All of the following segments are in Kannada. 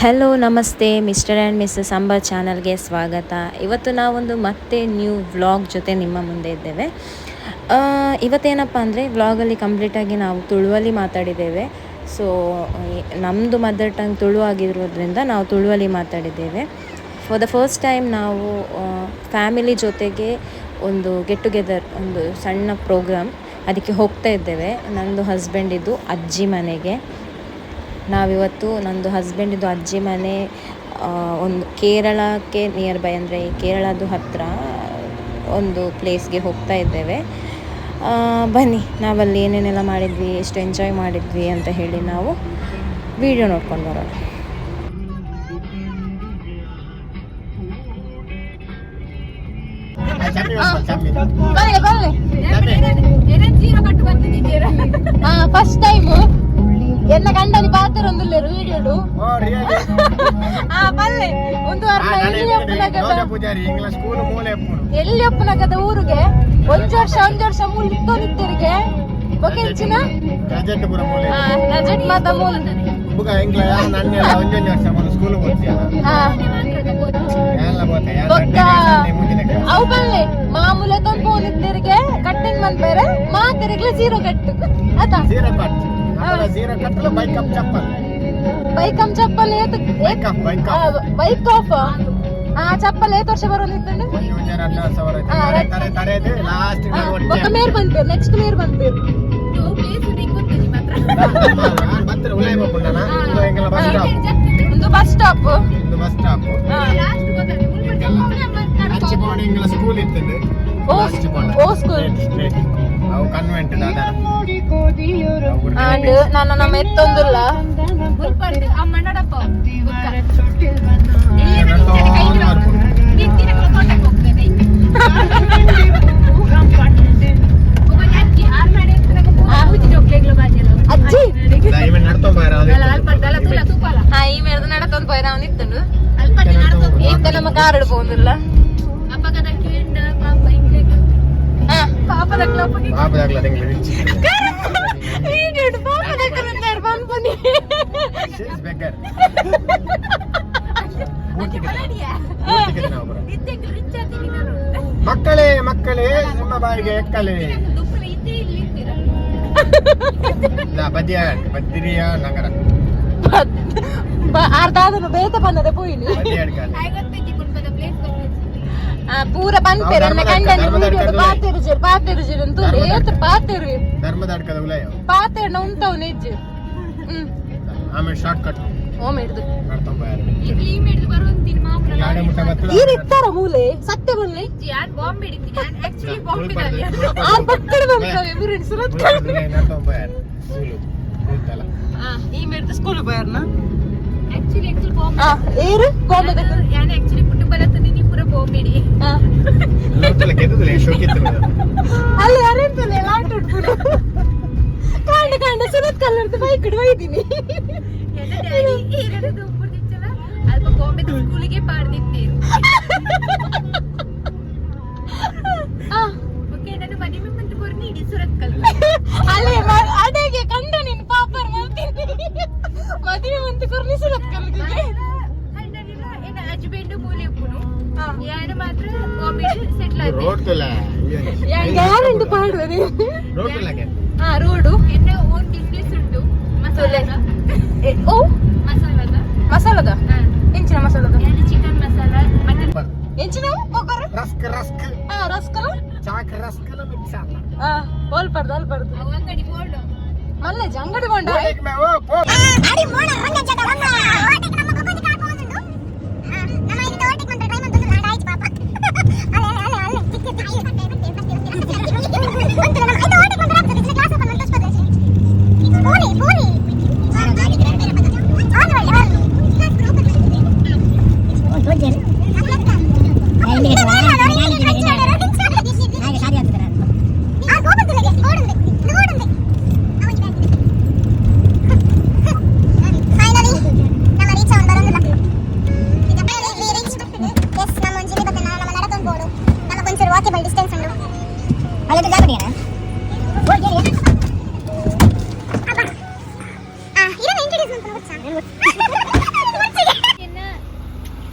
ಹಲೋ ನಮಸ್ತೆ ಮಿಸ್ಟರ್ ಆ್ಯಂಡ್ ಮಿಸ್ಸಸ್ ಅಂಬಾ ಚಾನಲ್ಗೆ ಸ್ವಾಗತ. ಇವತ್ತು ನಾವೊಂದು ಮತ್ತೆ ನ್ಯೂ ವ್ಲಾಗ್ ಜೊತೆ ನಿಮ್ಮ ಮುಂದೆ ಇದ್ದೇವೆ. ಇವತ್ತೇನಪ್ಪ ಅಂದರೆ ವ್ಲಾಗಲ್ಲಿ ಕಂಪ್ಲೀಟಾಗಿ ನಾವು ತುಳುವಲ್ಲಿ ಮಾತಾಡಿದ್ದೇವೆ. ಸೊ ನಮ್ಮದು ಮದರ್ ಟಂಗ್ ತುಳು ಆಗಿರೋದ್ರಿಂದ ನಾವು ತುಳುವಲ್ಲಿ ಮಾತಾಡಿದ್ದೇವೆ. ಫಾರ್ ದ ಫಸ್ಟ್ ಟೈಮ್ ನಾವು ಫ್ಯಾಮಿಲಿ ಜೊತೆಗೆ ಒಂದು ಗೆಟ್ ಟುಗೆದರ್ ಒಂದು ಸಣ್ಣ ಪ್ರೋಗ್ರಾಮ್ ಅದಕ್ಕೆ ಹೋಗ್ತಾ ಇದ್ದೇವೆ. ನಂದು ಹಸ್ಬೆಂಡಿದ್ದು ಅಜ್ಜಿ ಮನೆಗೆ. ನಾವಿವತ್ತು ನಂದು ಹಸ್ಬೆಂಡಿದು ಅಜ್ಜಿ ಮನೆ ಒಂದು ಕೇರಳಕ್ಕೆ ನಿಯರ್ ಬೈ ಅಂದರೆ ಕೇರಳದ್ದು ಹತ್ತಿರ ಒಂದು ಪ್ಲೇಸ್ಗೆ ಹೋಗ್ತಾ ಇದ್ದೇವೆ. ಬನ್ನಿ ನಾವಲ್ಲಿ ಏನೇನೆಲ್ಲ ಮಾಡಿದ್ವಿ ಎಷ್ಟು ಎಂಜಾಯ್ ಮಾಡಿದ್ವಿ ಅಂತ ಹೇಳಿ ನಾವು ವಿಡಿಯೋ ನೋಡ್ಕೊಂಡು ಬರೋಣ. ಫಸ್ಟ್ ಟೈಮ್ ವಿಡಿಯೋಡು ಆ ಬಲ್ಲೆ ಒಂದು ಎಲ್ಲಿ ಒಪ್ಪನಾಗದ ಎಲ್ಲಿ ಒಪ್ಪನಾಗದ ಊರಿಗೆ? ಒಂದ್ ವರ್ಷ ಒಂದ್ ವರ್ಷ ಮೂಲ್ ಇತ್ತೋನಿತ್ತರಿಗೆ ಬೊಕೆಂಚಿನ ಪ್ರಜೆಂಟ್ ಪುರ ಮೂಲೆ. ರಜಟ್ ಮಾತ ಮೂಲ್ ಬುಗ ಇಂಗ್ಲ ಯಾರು ನನ್ನೆಲ್ಲ ಒಂದೊಂದು ವರ್ಷ ಮೂಲ ಸ್ಕೂಲ್ ಓದ್ತೀಯಲ್ಲ ಆ ಎಲ್ಲ ಬೋತೆ ಬೊಕ್ಕ. ಅವು ಬಲ್ಲೆ ಮಾಮೂಲ ತಂದು ಫೋನ್ ಇತ್ತರಿಗೆ ಕಟ್ಟಿಂಗ್ ಮನ್ಪೇರೆ ಮಾತಿರಿಗ್ಲೆ ಜೀರೋ ಕಟ್ಟು ಆತ ಬೈಕ್ ಬೈಕ್ ಅಮ್ ಚಪ್ಪಲ್ ಏತ್ bike bike up bike off ಆ ಚಪ್ಪಲ್ ಏತ್ ವರ್ಷ ಬರೋದಿತ್ತಂಡು ಒಂದು ఒక ಮೇರ್ ಬಂತು ನೆಕ್ಸ್ಟ್ ಮೇರ್ ಬಂತು ಎಂಗೆಲ್ಲ ಬಸ್ ಸ್ಟಾಪ್ ಒಂದು ಬಸ್ ಸ್ಟಾಪ್ ಸ್ಕೂಲ್ ಇತ್ತಂದು ಪೌಂಡ್ ಓ ಸ್ಕೂಲ್. ಅವು ಕನ್ವೆಂಟ್ ಅಂಡ್ ನಾನು ನಮ್ಮ ಎತ್ತೊಂದಿಲ್ಲ. ಅಜ್ಜಿ! ಹಾ ಈ ನಡತೊಂದು ನಮ್ಮ ಕಾರ್ பாப்பா தக்கல போய் பாப்பா தக்கல நீங்க வீடியோ எடு பாப்பா தக்கல இருந்தார் பான் பண்ணி ஷீஸ் மக்களே மக்களே ನಿಮ್ಮ ಬಾಯಿಗೆ ಎಕ್ಕಲೇ ಬದ್ರಿಯ ನಗರ ಅರ್ಧ ಅದನ್ನು ಬೇತ ಪೂರ ಬಂತಾರೆ ನನ್ನ ಗಂಡನ ಪಾತೆರು ಪಾತೆರು ಅಂತ ಏತ್ ಪಾತೆರು ಧರ್ಮದ ಅಡ್ಕದ ಉಲಯ ಪಾತೆರಣ ಉಂಟವು ನಿಜ ಆಮೇಲೆ ಶಾರ್ಟ್ ಕಟ್ ಓಮ್ ಹಿಡ್ದು ಇರಿತ್ತಾರ ಮೂಲೆ ಸತ್ಯ ಬಂದ್ಲಿ ಬಾಂಬ್ ಹಿಡಿತೀನಿ ಆಕ್ಚುಲಿ ಬಾಂಬ್ ಇಡಲಿ ಆ ಬಕ್ಕಡ ಬಾಂಬ್ ಎವರು ಸುರತ್ ಈ ಮೇಡ್ದು ಸ್ಕೂಲ್ ಬಯರ್ನ ಆಕ್ಚುಲಿ ಆಕ್ಚುಲಿ ಬಾಂಬ್ ಏರು ಬಾಂಬ್ ನಾನು ಆಕ್ಚುಲಿ ಪುಟ್ಟು ಬರತ್ತ ನೀ ಪುರ ಬಾಂಬ್ ಲೋಕಲ ಗೆದ್ದಿಲ್ಲ ಶೋಕಿತ್ತು ಅಲ್ಲಿ ಅರೆಂತಲ್ಲ ಲಾಟ್ ಉಟ್ಬಿಡು ಕಾಂಡ ಕಾಂಡ ಸುರತ್ ಕಲ್ಲರ್ದು ಬೈಕ್ ಹಿಡ್ದು ಒಯ್ದೀನಿ. ಸ್ಕೂಲಿಗೆ ಪಾಡ್ದಿತ್ತಿ ಆ, ಓಕೆ ನಾನು ಮನೆ ಮುಂದೆ ಕೊರ್ನಿ ಇಡೀ ಸುರತ್ ಕಲ್ ಅಲ್ಲೇ ಅಡೆಗೆ ಕಂಡ ನೀನು ಪಾಪರ್ ಮಾಡ್ತೀನಿ ಮದುವೆ ಮಂತ್ ಕುರ್ನಿ ಸುರತ್ ಕಲ್ಗಿಗೆ. ಏನ ಹಸ್ಬೆಂಡ್ ಮೂಲೆ ಉಪ್ಪುನು ಆ, ಯಾರು ಮಾತ್ರ ಕಾಮಿಡಿ ಸೆಟ್ಲ್ ಆಯ್ತು ರೋಡ್ ತುಲ ಯಾ- ಗ್ಯಾರಂಟಿ ಪಾಡುವರಿ ರೋಡ್ ತುಲಗೆ ಹಾ ರೋಡು ಎನ್ನ ಓನ್ ಬಿಸ್ನೆಸ್ ಉಂಟು ಮಸಾಲ ಎ, ಓ ಮಸಾಲದ ಮಸಾಲದ ಎಂಚಿನ ಮಸಾಲದ ಯಾರು ಚಿಕನ್ ಮಸಾಲ ಮಟನ್ ಎಂಚಿನ ಕೊಕ್ಕರ ರಸ್ಕ್ ರಸ್ಕ್ ಹಾ ರಸ್ಕಲ ಚಾಕ್ ರಸ್ಕಲ ಮಿಕ್ಸ್ ಅಲ್ಲ ಹಾ ಹೋಲ್ಪಡ್ದು ಹೋಲ್ಪಡ್ದು ಅವು ಅಂಗಡಿ ಬೋರ್ಡು ಮಲ್ಲೇಜ್ ಅಂಗಡಿ ಕೊಂಡ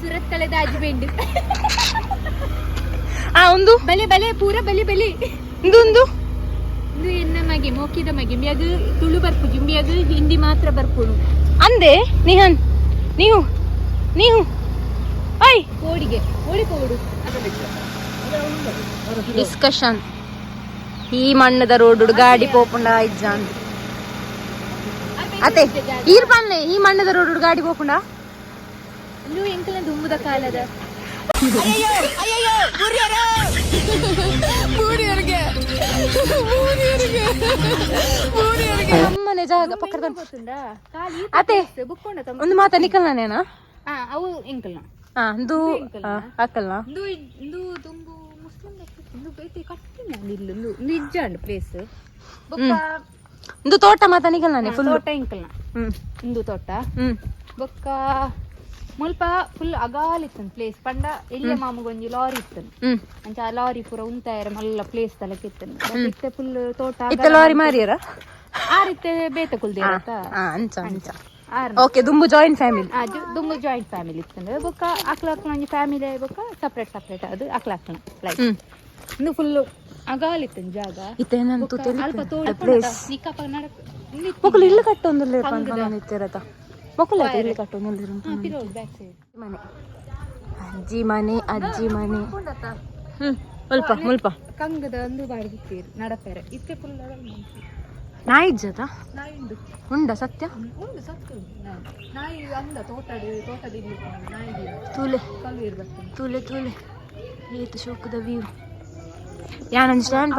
सूरत कले दा हस्बैंड ಆ ಒಂದು? ಬಲೆ ಬಲೆ ಪೂರ ಬಲೆ ಬಲೆ. ಇಂದು ಒಂದು ಎನ್ನ ಮಗೆ ಮೋಕಿದ ಮಗೆ. ಮಿಯದು ತುಳು ಬರ್ಪು ಮಿಯದು ಹಿಂದಿ ಮಾತ್ರ ಬರ್ಪುಡು ಅಂದೆ ನಿಹನ್ ನೀವು ನೀವು ಐ! ಕೋಡಿಗೆ ಓಡಿ ಡಿಸ್ಕಷನ್ ಈ ಮಣ್ಣದ ರೋಡ್ ಗಾಡಿ ಪೋಪುಂಡ ಇಜ್ಜಾನ್ ಅತ್ತೆ ಈರ್ ಬನ್ಲೆ ಈ ಮಣ್ಣದ ರೋಡ್ ಗಾಡಿ ಪೋಪುಂಡ? ಇನ್ನು ಎಂಕಲ ದುಂಬುದ ಕಾಲದ. ನಮ್ಮನೆ ಜಾಗ ಪಕ್ಕದ ಒಂದು ಮಾತ ನಿಕಲ್ನೇನಾ ಹಾ ಅವು ಎಂಕಲ್ನ. ಹಾ ಇದು ಹಾಕಲ್ನಾ ಇಂದು ಇಂದು ತುಂಬು ಮುಸ್ಲಿಂ ಇಂದು ಬೇತಿ ಕಟ್ಟಿನ ನಿಲ್ಲು ನಿಜ ಅಂಡ್ ಪ್ಲೇಸ್ ಬೊಕ್ಕ ಇದು ತೋಟ ಮಾತ ನಿಕಲ್ನಾನೆ ಫುಲ್ ತೋಟ ಎಂಕಲ್ನ. ಹ್ಮ್. ಇಂದು ತೋಟ. ಹ್ಮ್. ಬೊಕ್ಕ ಮುಲ್ಪ ಫುಲ್ ಅಗಾಲಿತ್ತನ್ ಪ್ಲೇಸ್ ಪಂಡ ಎಲ್ಲ ಮಾಮಗೊಂಜಿ ಲಾರಿ ಇತ್ತನ್ ಅಂಚ ಆ ಲಾರಿ ಪೂರ ಉಂತಾಯರ ಮಲ್ಲ ಪ್ಲೇಸ್ ತಲಕ್ ಇತ್ತನ್ ಇತ್ತೆ ಫುಲ್ ತೋಟ ಇತ್ತ ಲಾರಿ ಮಾರಿಯರ? ಆರಿತ್ತೆ ಬೇತ ಕುಲ್ದೇರತ ಹಾ ಅಂಚ ಅಂಚ. ಓಕೆ ದುಂಬು ಜಾಯಿಂಟ್ ಫ್ಯಾಮಿಲಿ ಆ ದುಂಬು ಜಾಯಿಂಟ್ ಫ್ಯಾಮಿಲಿ ಇತ್ತಂದ್ರೆ ಬೊಕ್ಕ ಅಕ್ಲ ಅಕ್ಲ ಒಂಜಿ ಫ್ಯಾಮಿಲಿ ಬೊಕ್ಕ ಸಪ್ರೇಟ್ ಸಪ್ರೇಟ್ ಅದು ಅಕ್ಲ ಅಕ್ಲ ಲೈಕ್ ಇನ್ನು ಫುಲ್ ಅಗಾಲಿತ್ತನ್ ಜಾಗ. ಇತ್ತೆ ಬೊಕ್ಕ ಅಲ್ಪ ತೋಡ ಪ್ಲೇಸ್ ನಿಕ್ಕಪ್ಪ ನಡಕ್ ಇಲ್ಲಿ ಕಟ್ಟೊಂದಿಲ್ಲ ನಿತ್ಯರತ. ಬಕ್ಕುಲಾಯ್ತು ಇಲ್ಲಿ ಕಟ್ಟು ಮನೆ. ಅಜ್ಜಿ ಮನೆ ಅಜ್ಜಿ ಮನೆ. ಮುಲ್ಪ ಮುಲ್ಪ. ಕಂಗದ ಒಂದು ಬಾರಿ ಬಾಡಿಗೆ ನಡಪೆರೆ. ಇತ್ತೆ ಫುಲ್ ನಾಯಿ ಜದ ಉಂಡ ಸತ್ಯ? ಉಂಡು ಸತ್ಯ ನಾಯಿ ಅಂದ ತೋಟದ ತೋಟದಲ್ಲಿ ನಾಯಿ ತೂಲೆ. ತೂಲೆ ತೂಲೆ. ಏತು ಶೋಕದ ವ್ಯೂ. ಯಾನೊಂದು ಸ್ಟ್ಯಾಂಡ್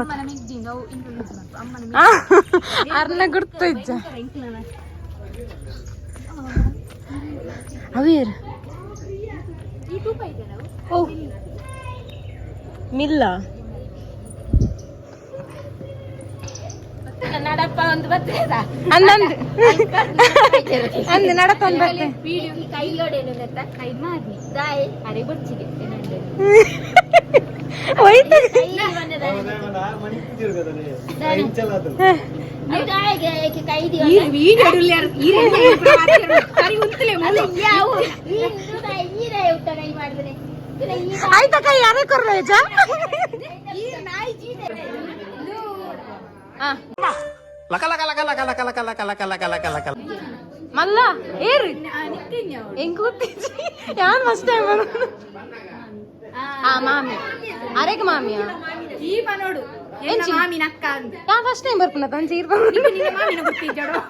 ಅಮ್ಮನ ಗುರ್ತು ಇಜ್ಜ. ಅವೇರ್ ಮಿಲ್ಲ. ನಡಪ್ಪ ಒಂದು ಬರ್ತೇದಾ ಹನ್ನೊಂದು ಅಂದು ನಡಪ್ಪ ಒಂದು ಬರ್ತೆ. ಹೋಯ್ತು. ಆಯ್ತಾ ಕೈ ಯಾರೇ ಕೊರ್ಲೇಜ ಲಕ ಲಕ ಲಕ ಲಕ ಲಕ ಲಕ ಲಕ ಲಕ ಲಕ ಲಕ ಲಕ ಮಲ್ಲ ಏರು ಹೆಂಗ್ ಕೂತಿದ್ದಿ ಯಾನ್ ಫಸ್ಟ್ ಟೈಮ್ ಆ ಮಾಮಿ ಅರೆಗ ಮಾಮಿಯ ಈ ಮನೋಡು ಎಂಚಿ? ಮಾಮಿನ ಅಕ್ಕ ಅಂದ. ಯಾ ಫಸ್ಟ್ ಟೈಮ್ ಬರ್ಪುನ ತಂಚಿ ಚೀರ್ ಬಂದು ಮಾಮಿನ ಗೊತ್ತಿದ್ದಳು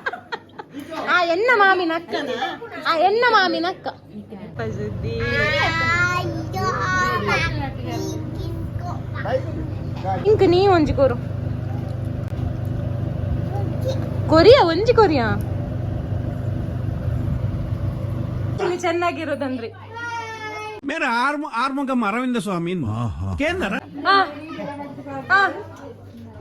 ಆ ಎನ್ನ ಮಾಮಿನ ಅಕ್ಕನ? ಆ ಎನ್ನ ಮಾಮಿನ ಅಕ್ಕ. ಇಂಕ ನೀ ಒಂಜಿ ಕೊರು. ಕೊರಿಯಾ ಒಂಜಿ ಕೊರಿಯಾ? ಚೆನ್ನಾಗಿರೋದಂದ್ರಿ. ಮೇರಾ ಆರ್ಮ ಆರ್ಮಗಮ್ಮ ಅರವಿಂದ ಸ್ವಾಮಿ ಕೇಂದ್ರ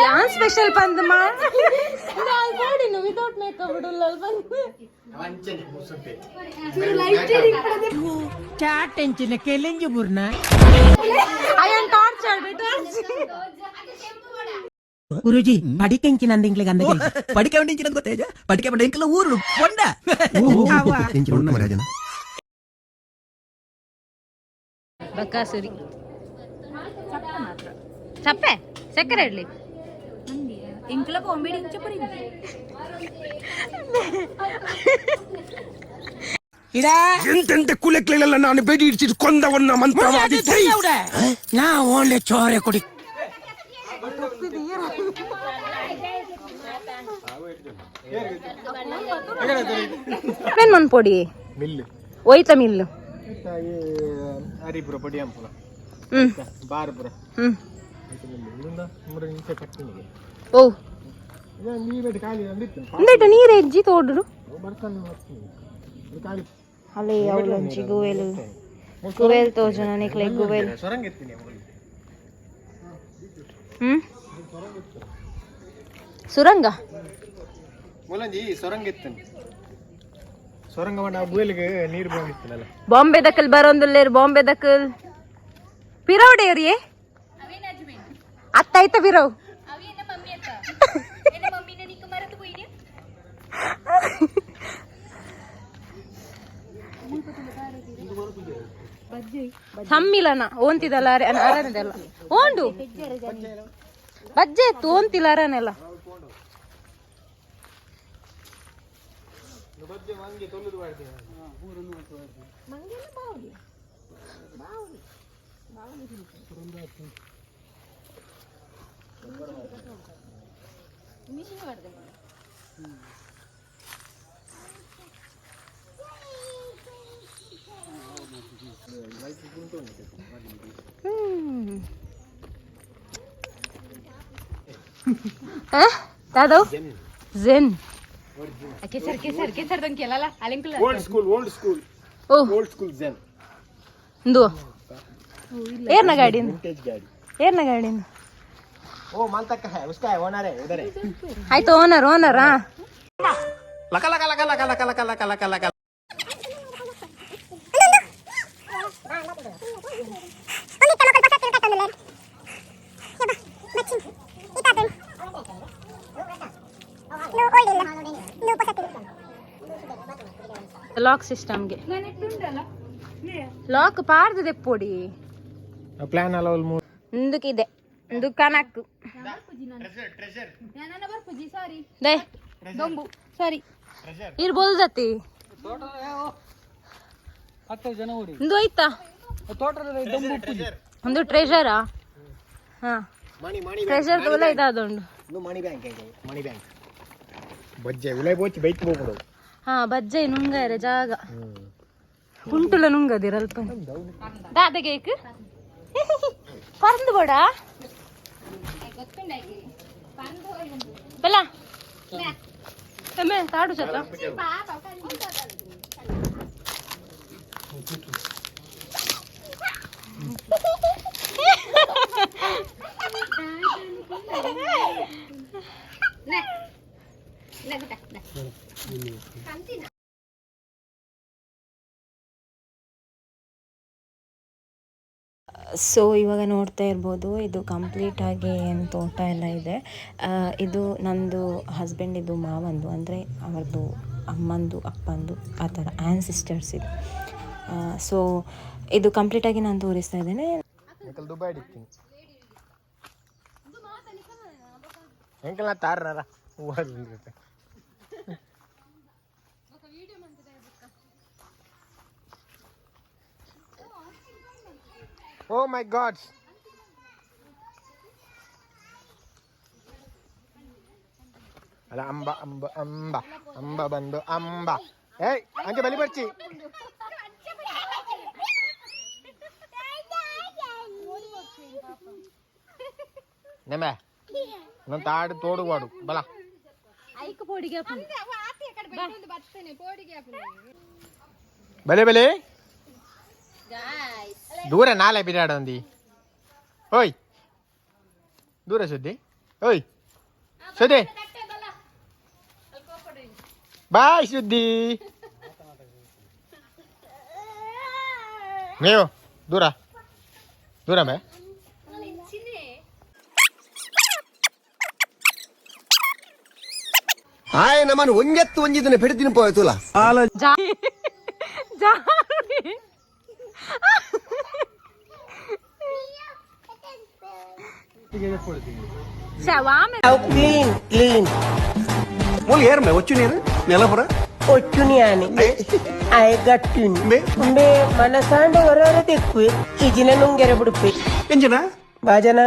ಯಾನ್ ಸ್ಪೆಷಲ್ ಬಂದು ಮಾಡಿ ನೋಡಿ ನೀವು ವಿತೌಟ್ ಮೇಕಪ್ ಬಿಡಲ್ಲ ಬಂದು ಕ್ಯಾಟ್ ಎಂಚಿನ ಕೆಲೆಂಜಿ ಬುರ್ನ ಐ ಆಮ್ ಟಾರ್ಚರ್ గురుజీ పడికెంకినంది ఇంట్లో అందుకే పడికేమంటే తేజ పడికేమంటే ఇంట్లో ఊరు కొండ బకాసురి చెప్పే చక్కెర ఇడ్లీ ఇంట్లో ಎಂತೆಂತೆ ಕೂಲೆ ಕ್ಲೈಲಲ್ಲ ನಾನು ಬೇಡಿ ಹಿಡಿಸಿದ ಕೊಂದವನ್ನ ಮಂತ್ರ ನಾ ಒಳ್ಳೆ ಚೋರೆ ಕುಡಿ ಏನ್ ಮನ್ ಪೊಡಿ ಮಿಲ್ಲು ಒಯ್ತ ಮಿಲ್ಲು ಹರಿಪುರ ಪಡಿಯಂಪುರ ಹ್ಮ್ ಬಾರ್ಪುರ ಹ್ಮ್ ಓ. ಉಂದೆಟ ನೀರು ಹೆಜ್ಜಿ ತೋಡ್ರು ಅಲ್ಲಿ ಅವಳೊಂಜಿ ಗುವೆಲ್ ಗುವೆಲ್ ತೋಜು ನನಗೆ ಗುವೆಲ್ ಹ್ಞೂ ಸುರಂಗ? ಬಾಂಬೆ ದಕ್ಕಲ್ ಬರೋಂದುಲ್ಲೇರು ಬಾಂಬೆ ದಕ್ಕಲ್ ಪಿರಾವಡೆಯವ್ರಿಯೇ ಆಯ್ತ ಬಿರೋ ಸಮ್ಮಿಲನ ಓಂತಿದಲ್ಲ ಅರನೆಲ್ಲ ಓಂಡು? ಬಜ್ಜೆ ಇತ್ತು ಓಂತಿಲ್ಲ ಅರನೆಲ್ಲ ಮಿಷಿನ್ ಮಾಡಿದೆ ಯಾವ್ದವು ಝೆನ್. ಕೆಸರ್ ಕೆಸರ್ ಕೆಸರ್ ತಂಗ್ ಕೇಳಲ್ಲ ಅಲ್ಲಿಂಕಲ್ ಓಲ್ಡ್ ಸ್ಕೂಲ್ ಓಲ್ಡ್ ಸ್ಕೂಲ್ ಓ. ಓಲ್ಡ್ ಸ್ಕೂಲ್ ಝೆನ್ ಇಂದು? ಏರ್ನ ಗಾಡಿನ ಏರ್ನ ಗಾಡಿನ ಓ ಮಾಲ್ತಕ್ಕ ಉಸ್ಕಾಯ ಆಯ್ತು ಓನರ್ ಓನರಾ ಲಕ ಲಕ ಲಕ ಲಕ ಲಕ ಲಕ ಲಕ ಕಲ ಕಲ ಲಾಕ್ ಸಿಸ್ಟಮ್ಗೆ ಲಾಕ್ ಪಾರ್ದು ಪೊಡಿ ಪ್ಲಾನ್ ಅಲ್ಲ ಮುಂದಕ್ಕಿದೆ. ಮೂರು ಇಂದಕ್ಕಿದೆ ದುಕಾನಕ್ಕು ಸಾರಿ ಇರ್ಬೋದು ಜತಿ. ಆಯ್ತಾ ಒಂದು ಟ್ರೆಷರಾ ಹಾ. ಮಣಿ ಮಣಿ ಟ್ರೆಷರ್ ತೋಲ ಇದು ಬಜ್ಜೆ ಉಲೈ ಬೋಚಿ ಬೈಕ್ ಹೋಗ್ಬಿಡು. ಹಾ ಬಜ್ಜೆ ನುಂಗಾರೆ ಜಾಗ. ಕುಂಟುಲ ನುಂಗದಿರಲ್ಪ ದಾದ ಕೇಕ್? ಪರಂದು ಬೋಡ ಎಮ್ಮೆ ತಾಡು ಚಲ ಕಂತಿನ ಸೊ ಇವಾಗ ನೋಡ್ತಾ ಇರ್ಬೋದು, ಇದು ಕಂಪ್ಲೀಟಾಗಿ ಏನು ತೋಟ ಎಲ್ಲ ಇದೆ. ಇದು ನಂದು ಹಸ್ಬೆಂಡಿದು ಮಾವಂದು, ಅಂದರೆ ಅವ್ರದ್ದು ಅಮ್ಮಂದು, ಅಪ್ಪಂದು, ಆ ಥರ ಆ್ಯನ್ಸಿಸ್ಟರ್ಸ್ ಇದು. ಸೊ ಇದು ಕಂಪ್ಲೀಟಾಗಿ ನಾನು ತೋರಿಸ್ತಾ ಇದ್ದೇನೆ. ನಾ ತಾರ Oh my God. Ala amba amba amba amba bando amba. Hey, anjir balik berci. Nama? Nanti ada tuh baru, bala. Aku bodi gak pun. Bela bela. ದೂರ ನಾಲೆ ಬಿಡಾಡೊಂದಿ ಓಯ್. ದೂರ ಸುದ್ದಿ. ಓಯ್. ಸುದ್ದಿ. ಬಾಯ್ ಸುದ್ದಿ. ಮೇವು ದೂರ. ದೂರ ಮೇ ಆಯ್ ನಮ್ಮನ್ನು ಒಂಜೆತ್ತು ಒಂಜಿದನ್ನ ಪೆಡ್ತೀನಿ ಪೋಯ್ತುಲ ಜಾ క్లీన్ క్లీన్ మూలు ఏరమ్మ వచ్చు నేను నెలపుర ఒచ్చుని అని అయగట్టుని ఉండే మన సాండ వరవర తెక్కు ఇజిన నుంగెర బుడిపి ఎంజన భజన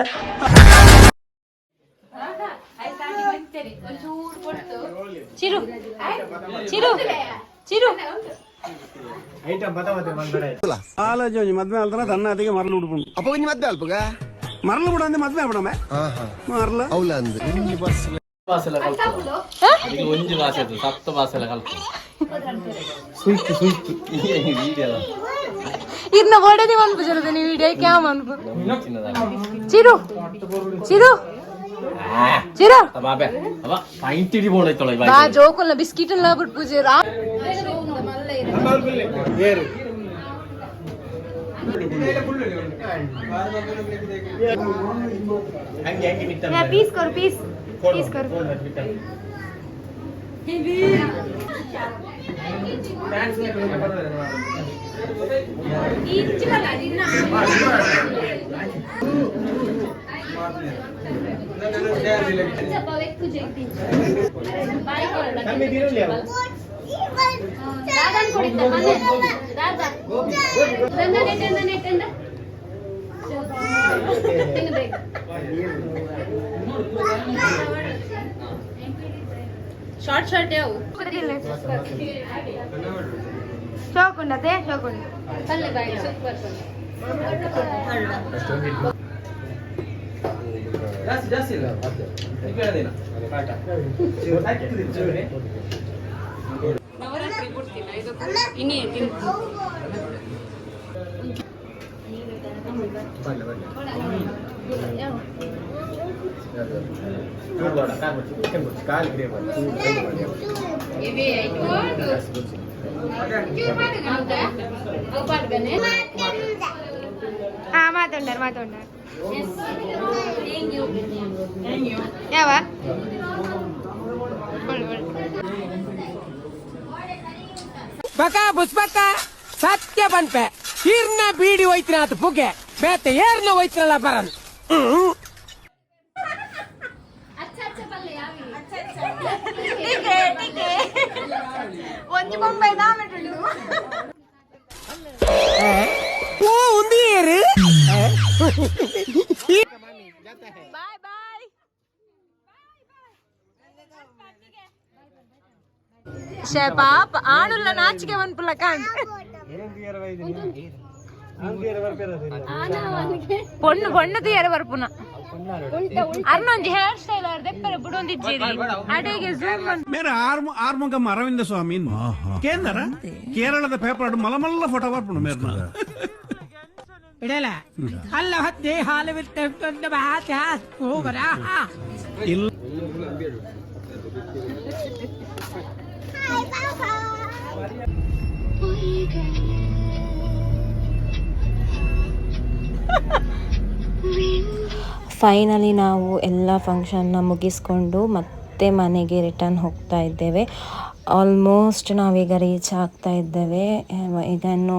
చిరు చిరు ಚಿರು ಐಟಮ್ ಪದ ಮತ್ತೆ ಆಲೋಚನೆ ಮದ್ವೆ ಅಲ್ತಾರ ತನ್ನ ಅದಕ್ಕೆ ಮರಳು ಹುಡುಕೊಂಡು ಅಪ್ಪ ಮದ್ವೆ ಅಲ್ಪಗ మరలు కూడా ఉంది మతమే అవడమే మరలు అవులా అంది భాషల కలుపు ఇది ఒంజి భాష సప్త భాషల కలుపు స్విచ్ స్విచ్ ఈ వీడియో ಇರ್ನ ಒಡೆದಿ ಅನ್ಬಿಸಿರೋದು ನೀವು ವಿಡಿಯೋ ಕ್ಯಾಮ್ ಅನ್ಬು ಚಿರು ಚಿರು ಚಿರು ಜೋಕುಲ್ಲ ಬಿಸ್ಕಿಟ್ ಎಲ್ಲ ಬಿಟ್ಬಿಟ್ಟಿರ ಬಿಟ್ಟು ಪೂಜೆ ಏರು ಹಂಗೆ ಹಂಗೆ ಮಿತ್ತ ಪೀಸ್ ಕರು ಪೀಸ್ ಪೀಸ್ ಕರು ಕಮ್ಮಿ ತಿರುಳಿ ಅವು. ಶಾರ್ಟ್ ಶಾರ್ಟ್ ಯಾವ ಶೋಕುಂಡತೆ ಶೋಕುಂಡ ಅಲ್ಲೇ ಬಾಯಿ ಸೂಪರ್ ಜಾಸ್ತಿ ಜಾಸ್ತಿ ಇಲ್ಲ ಮತ್ತೆ. ಈಗ ಹೇಳೋದಿಲ್ಲ. ಫ್ರೈ ಮಾಡಿ. ಹಾ ಮಾತಾಡ್ಯಾರ ಮಾತಾಡ್ಯಾರ ಯಾವ ಒಳ್ಳೆ ಒಳ್ಳೆ ಬಕ ಬುಸ್ಬಕ ಸತ್ಯ ಬನ್ಪೆ ಹೀರ್ನ ಬೀಡಿ ಹೋಯ್ತಿನ ಆತ ಪುಗೆ ಬೇತೆ ಏರ್ನ ಹೋಯ್ತಿರಲ್ಲ ಬರನ್ ಒಂಜಿ ಬೊಂಬೆ ದಾಮೆಟುಂಡು ಓ ಉಂದಿ ಏರು ಬಾಯ್ ಬಾಯ್ ಶೇ ಪಾಪ ಆಡುಲ್ಲ ನಾಚಿಕೆ ಬಂದ್ಪುಲ್ಲ ಕಾಣ್ ಪೊಣ್ಣು ಪೊಣ್ಣು ತೀಯರ ಬರ್ಪುನ ಅರ್ನೊಂಜಿ ಹೇರ್ ಸ್ಟೈಲ್ ಅವ್ರ ದೆಪ್ಪರ ಬುಡೊಂದಿಜ್ಜಿರಿ ಅಡೆಗೆ ಝೂಮ್ ಮೇರೆ ಆರ್ಮ ಆರ್ಮುಗಂ ಅರವಿಂದ ಸ್ವಾಮಿ ಕೇಂದ್ರ ಕೇರಳದ ಪೇಪರ್ ಮಲಮಲ್ಲ ಫೋಟೋ ಬರ್ಪುಂಡು ಮೇರ್ನ ಇಡಲ ಅಲ್ಲ ಹತ್ತಿ ಹಾಲು ಬಿಟ್ಟು ಬಾತ ಹೋಗರ ಇಲ್ಲ ಫೈನಲಿ ನಾವು ಎಲ್ಲ ಫಂಕ್ಷನ್ನ ಮುಗಿಸ್ಕೊಂಡು ಮತ್ತೆ ಮನೆಗೆ ರಿಟರ್ನ್ ಹೋಗ್ತಾ ಇದ್ದೇವೆ. ಆಲ್ಮೋಸ್ಟ್ ನಾವೀಗ ರೀಚ್ ಆಗ್ತಾ ಇದ್ದೇವೆ. ಇದನ್ನು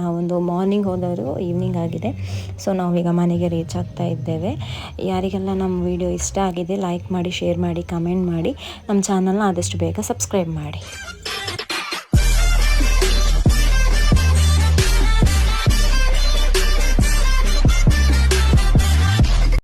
ನಾವೊಂದು ಮಾರ್ನಿಂಗ್ ಹೋದವರು ಈವ್ನಿಂಗ್ ಆಗಿದೆ. ಸೊ ನಾವೀಗ ಮನೆಗೆ ರೀಚ್ ಆಗ್ತಾ ಇದ್ದೇವೆ. ಯಾರಿಗೆಲ್ಲ ನಮ್ಮ ವಿಡಿಯೋ ಇಷ್ಟ ಆಗಿದೆ ಲೈಕ್ ಮಾಡಿ ಶೇರ್ ಮಾಡಿ ಕಮೆಂಟ್ ಮಾಡಿ, ನಮ್ಮ ಚಾನಲ್ನ ಆದಷ್ಟು ಬೇಗ ಸಬ್ಸ್ಕ್ರೈಬ್ ಮಾಡಿ.